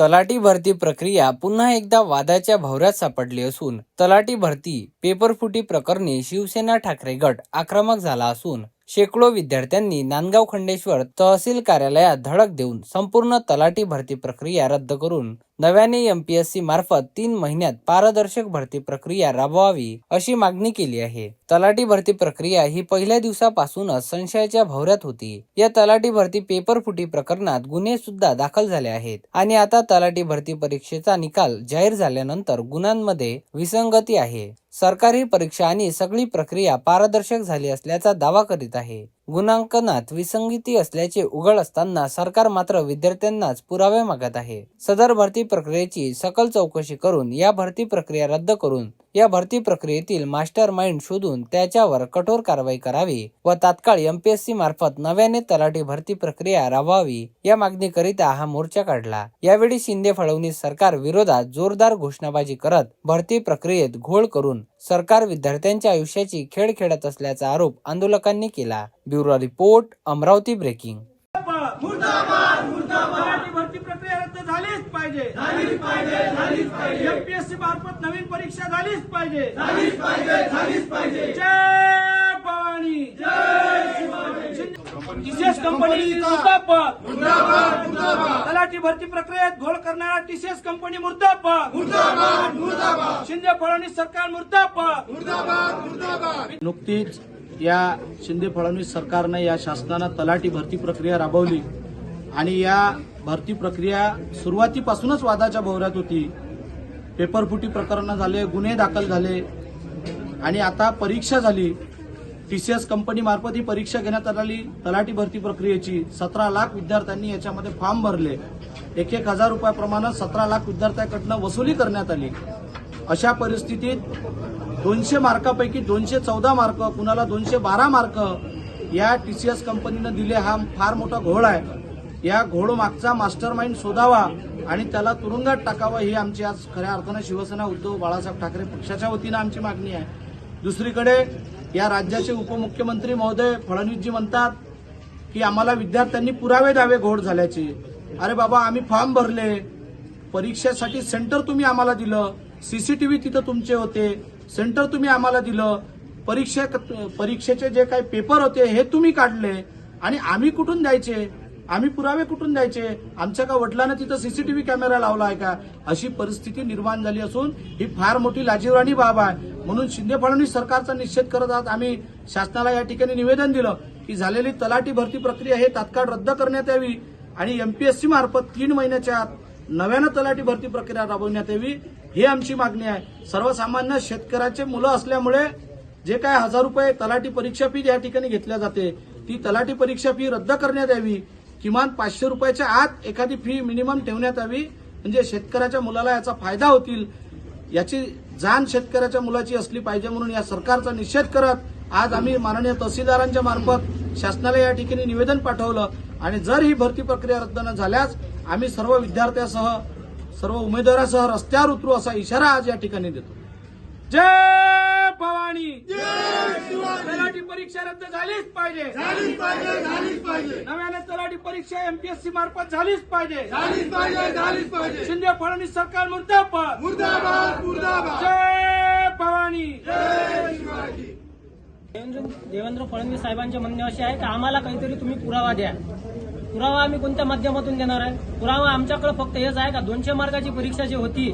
तलाठी भरती प्रक्रिया पुन्हा एकदा वादाच्या भवऱ्यात सापडली असून तलाठी भरती पेपरफुटी प्रकरणी शिवसेना ठाकरे गट आक्रमक झाला असून शेकडो विद्यार्थ्यांनी नांदगाव खंडेश्वर तहसील कार्यालयात धडक देऊन संपूर्ण तलाठी भरती प्रक्रिया रद्द करून नव्याने एमपीएससी मार्फत तीन महिन्यात पारदर्शक भरती प्रक्रिया राबवावी अशी मागणी केली आहे. तलाठी भरती प्रक्रिया ही पहिल्या दिवसापासूनच संशयाच्या भोवऱ्यात होती. या तलाठी भरती पेपर फुटी प्रकरणात गुन्हे सुद्धा दाखल झाले आहेत आणि आता तलाठी भरती परीक्षेचा निकाल जाहीर झाल्यानंतर गुन्ह्यांमध्ये विसंगती आहे. सरकारी परीक्षा आणि सगळी प्रक्रिया पारदर्शक झाली असल्याचा दावा करीत आहे. गुणांकनात विसंगती असल्याचे उघड असताना सरकार मात्र विद्यार्थ्यांनाच पुरावे मागत आहे. सदर भरती प्रक्रियेची सकल चौकशी करून या भरती प्रक्रिया रद्द करून या भरती प्रक्रियेतील मास्टर माइंड शोधून त्याच्यावर कठोर कारवाई करावी व तात्काळ एमपीएससी मार्फत नव्याने तलाठी भरती प्रक्रिया राबवावी या मागणीकरिता हा मोर्चा काढला. यावेळी शिंदे फडणवीस सरकार विरोधात जोरदार घोषणाबाजी करत भरती प्रक्रियेत घोळ करून सरकार विद्यार्थ्यांच्या आयुष्याची खेळ खेळत असल्याचा आरोप आंदोलकांनी केला. Bureau report Amravati breaking. Marathi भरती प्रक्रिया रद्द झालीच पाहिजे. झालीच पाहिजे झालीच पाहिजे. एमपीएससी मार्फत नवीन परीक्षा झालीच पाहिजे. झालीच पाहिजे झालीच पाहिजे. जय भवानी. जय टीसीएस कंपनी मुर्दाबाद. मुर्दाबाद तलाठी भरती प्रक्रियेत घोळ करणारा टीसीएस कंपनी मुर्दाबाद. मुर्दाबाद मुर्दाबाद. शिंदे फडणवीस सरकार मुर्दाबाद. नुकतीच या शिंदे फडणवीस सरकारनं या शासनानं तलाठी भरती प्रक्रिया राबवली. आणि या भरती प्रक्रिया सुरुवातीपासूनच वादाच्या भोवऱ्यात होती. पेपरफुटी प्रकरणं झाले गुन्हे दाखल झाले. आणि आता परीक्षा झाली. टीसीएस कंपनी मार्फत ही परीक्षा घेण्यात आली तलाठी भरती प्रक्रियेची सतरा लाख विद्यार्थ्यांनी याच्यामध्ये फॉर्म भरले. एक एक हजार रुपयाप्रमाणे सतरा लाख विद्यार्थ्यांकडनं वसुली करण्यात आली. अशा परिस्थितीत दोनशे मार्कापैकी दोनशे चौदा मार्क कुणाला दोनशे बारा मार्क या टीसीएस कंपनीनं दिले हा फार मोठा घोळ आहे. या घोळ मागचा मास्टर माइंड शोधावा आणि त्याला तुरुंगात टाकावा ही आमची आज खऱ्या अर्थानं शिवसेना उद्धव बाळासाहेब ठाकरे पक्षाच्या वतीनं आमची मागणी आहे. दुसरीकडे या राज्याचे उपमुख्यमंत्री महोदय फडणवीसजी म्हणतात की आम्हाला विद्यार्थ्यांनी पुरावे द्यावे घोड झाल्याचे. अरे बाबा आम्ही फॉर्म भरले. परीक्षेसाठी सेंटर तुम्ही आम्हाला दिलं. सीसीटीव्ही तिथं तुमचे होते. सेंटर तुम्ही आम्हाला दिलं. परीक्षे परीक्षेचे जे काही पेपर होते हे तुम्ही काढले. आणि आम्ही कुठून द्यायचे? आम्ही पुरावे कुठून द्यायचे? आमच्या का वडिलांना तिथं सीसीटीव्ही कॅमेरा लावला आहे का? अशी परिस्थिती निर्माण झाली असून ही फार मोठी लाजीवराणी बाब आहे. म्हणून शिंदे फडणवीस सरकारचा निषेध करत आहात. आम्ही शासनाला या ठिकाणी निवेदन दिलं की झालेली तलाठी भरती प्रक्रिया हे तात्काळ रद्द करण्यात यावी आणि एमपीएससी मार्फत तीन महिन्याच्या आत नव्यानं तलाठी भरती प्रक्रिया राबवण्यात यावी ही आमची मागणी आहे. सर्वसामान्य शेतकऱ्याचे मुलं असल्यामुळे जे काय हजार रुपये तलाठी परीक्षा फी या ठिकाणी घेतल्या जाते ती तलाठी परीक्षा फी रद्द करण्यात यावी. किमान पाचशे रुपयाच्या आत एखादी फी मिनिमम ठेवण्यात यावी. म्हणजे शेतकऱ्याच्या मुलाला याचा फायदा होतील याची जाण शेतकऱ्याच्या मुलाची असली पाहिजे म्हणून या सरकारचा निषेध करत आज आम्ही माननीय तहसीलदारांच्या मार्फत शासनाला या ठिकाणी निवेदन पाठवलं. आणि जर ही भरती प्रक्रिया रद्द न झाल्यास आम्ही सर्व विद्यार्थ्यासह सर्व उमेदवारासह रस्त्यावर उतरू असा इशारा आज या ठिकाणी देतो. जय! भवानी तलाठी परीक्षा रद्द झालीच पाहिजे. झालीच पाहिजे झालीच पाहिजे. नव्याने तलाठी परीक्षा एमपीएससी मार्फत झालीच पाहिजे. झालीच पाहिजे झालीच पाहिजे. शिंदे फडणवीस सरकार मुर्दाबाद. मुर्दाबाद मुर्दाबाद. जय भवानी जय शिवाजी. देवेंद्र देवेंद्र फडणवीस साहेबांचे म्हणणे असे आहे की आम्हाला काहीतरी तुम्ही पुरावा द्या. पुरावा आम्ही कोणत्या माध्यमातून देणार आहे? पुरावा आमच्याकडे फक्त हेच आहे का दोनशे मार्काची परीक्षा जी होती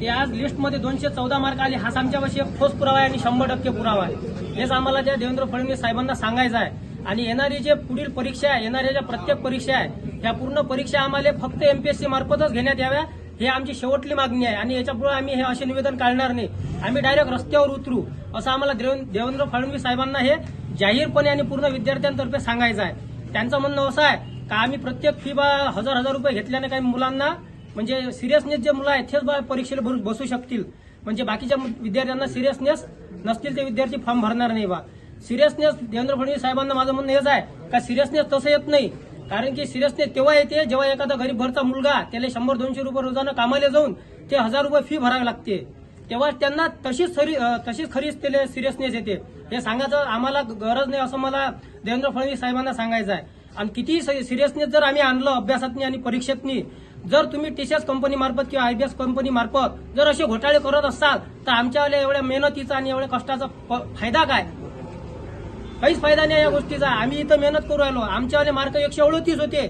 ते आज लिस्टमध्ये दोनशे चौदा मार्क आले. हाच आमच्यापाशी एक ठोस पुरावा आहे आणि शंभर टक्के पुरावा आहे. हेच आम्हाला त्या देवेंद्र फडणवीस साहेबांना सांगायचं आहे. आणि येणारी जे पुढील परीक्षा आहे येणाऱ्या ज्या प्रत्येक परीक्षा आहे त्या पूर्ण परीक्षा आम्हाला फक्त एमपीएससी मार्फतच घेण्यात याव्या हे आमची शेवटली मागणी आहे. आणि याच्यापुढे आम्ही हे असे निवेदन काढणार नाही. आम्ही डायरेक्ट रस्त्यावर उतरू असं आम्हाला देवेंद्र फडणवीस साहेबांना हे जाहीरपणे आणि पूर्ण विद्यार्थ्यांतर्फे सांगायचं आहे. त्यांचं म्हणणं असं आहे का आम्ही प्रत्येक फी बा हजार हजार रुपये घेतल्याने काही मुलांना म्हणजे सिरियसनेस जे मुलं आहेत तेच बा परीक्षेला भरून बसू शकतील. म्हणजे बाकीच्या विद्यार्थ्यांना सिरियसनेस नसतील ते विद्यार्थी फॉर्म भरणार नाही बा. सिरियसनेस देवेंद्र फडणवीस साहेबांना माझं म्हणणं हेच आहे का सिरियसनेस तसं येत नाही. कारण की सिरियसनेस तेव्हा येते जेव्हा एखादा गरीब घरचा मुलगा त्याला शंभर दोनशे रुपये रोजानं कामाला जाऊन ते हजार रुपये फी भरावी लागते. तेव्हा त्यांना तशीच खरी तशीच खरीच त्याला सिरियसनेस येते. हे सांगायचं आम्हाला गरज नाही असं मला देवेंद्र फडणवीस साहेबांना सांगायचं आहे. आणि किती सिरियसनेस जर आम्ही आणलं अभ्यासातनी आणि परीक्षेतनी जर तुम्ही टीसीएस कंपनी मार्फत किंवा आयबीएस कंपनी मार्फत जर असे घोटाळे करत असाल तर आमच्यावाल्या एवढ्या मेहनतीचा आणि एवढ्या कष्टाचा फायदा काय? काहीच फायदा नाही या गोष्टीचा. आम्ही इथं मेहनत करू राहिलो आमच्यावाले मार्क एकशे अडोतीस होते.